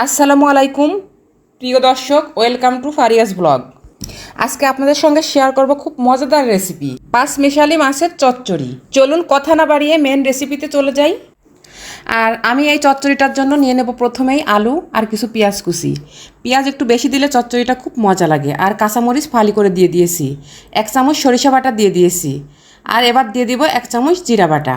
আসসালামু আলাইকুম, প্রিয় দর্শক, ওয়েলকাম টু ফারিয়াস ব্লগ। আজকে আপনাদের সঙ্গে শেয়ার করব খুব মজাদার রেসিপি, পাঁচ মিশালি মাছের চচ্চড়ি। চলুন কথা না বাড়িয়ে মেন রেসিপিতে চলে যাই। আর আমি এই চচ্চড়িটার জন্য নিয়ে নেব প্রথমেই আলু আর কিছু পেঁয়াজ কুচি। পেঁয়াজ একটু বেশি দিলে চচ্চড়িটা খুব মজা লাগে আর কাঁচামরিচ ফালি করে দিয়ে দিয়েছি। এক চামচ সরিষা বাটা দিয়ে দিয়েছি। আর এবার দিয়ে দিব এক চামচ জিরা বাটা।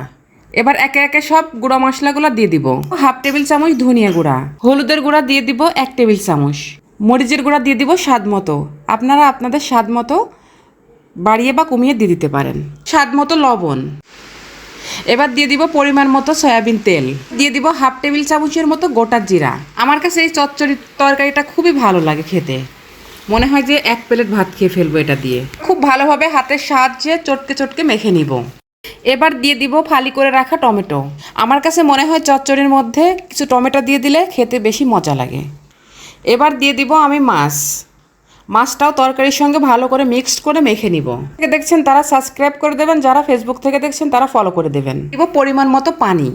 এবার একে একে সব গুঁড়া মশলাগুলো দিয়ে দিব। হাফ টেবিল চামচ ধনিয়া গুঁড়া। হলুদের গুঁড়া দিয়ে দিব এক টেবিল চামচ। মরিচের গুঁড়া দিয়ে দিব স্বাদ মতো। আপনারা আপনাদের স্বাদ মতো বাড়িয়ে বা কমিয়ে দিয়ে দিতে পারেন। স্বাদ মতো লবণ। এবার দিয়ে দিব পরিমাণ মতো সয়াবিন তেল। দিয়ে দিব হাফ টেবিল চামচের মতো গোটা জিরা। আমার কাছে এই চচ্চড়ি তরকারিটা খুবই ভালো লাগে খেতে। মনে হয় যে এক প্লেট ভাত খেয়ে ফেলব এটা দিয়ে। খুব ভালোভাবে হাতের সাহায্যে চটকে চটকে মেখে নিব। এবার দিয়ে দিব ফালি করে রাখা টমেটো। আমার কাছে মনে হয় চচ্চড়ির মধ্যে কিছু টমেটো দিয়ে দিলে খেতে বেশি মজা লাগে। এবার দিয়ে দিব আমি মাছ। মাছটাও তরকারির সঙ্গে ভালো করে মিক্সড করে মেখে নিব। দেখছেন তারা সাবস্ক্রাইব করে দেবেন, যারা ফেসবুক থেকে দেখছেন তারা ফলো করে দেবেন। দিব পরিমাণ মতো পানি।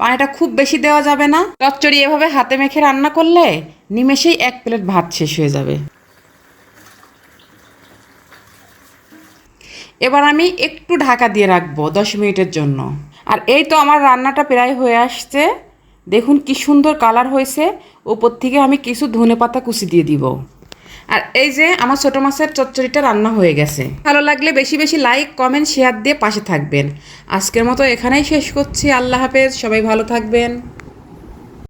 পানিটা খুব বেশি দেওয়া যাবে না। চচ্চড়ি এভাবে হাতে মেখে রান্না করলে নিমেষেই এক প্লেট ভাত শেষ হয়ে যাবে। এবার আমি একটু ঢাকা দিয়ে রাখব দশ মিনিটের জন্য। আর এই তো আমার রান্নাটা প্রায় হয়ে আসছে। দেখুন কি সুন্দর কালার হয়েছে। উপর থেকে আমি কিছু ধনে পাতা কুচি দিয়ে দিব। আর এই যে আমার ছোটো মাছের চচ্চড়িটা রান্না হয়ে গেছে। ভালো লাগলে বেশি বেশি লাইক, কমেন্ট, শেয়ার দিয়ে পাশে থাকবেন। আজকের মতো এখানেই শেষ করছি। আল্লাহ হাফেজ। সবাই ভালো থাকবেন।